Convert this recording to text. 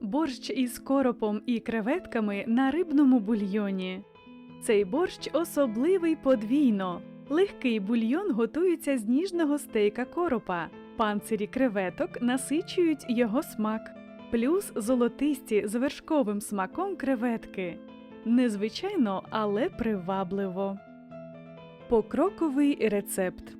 Борщ із коропом і креветками на рибному бульйоні. Цей борщ особливий подвійно. Легкий бульйон готується з ніжного стейка коропа. Панцирі креветок насичують його смак. Плюс золотисті з вершковим смаком креветки. Незвичайно, але привабливо. Покроковий рецепт.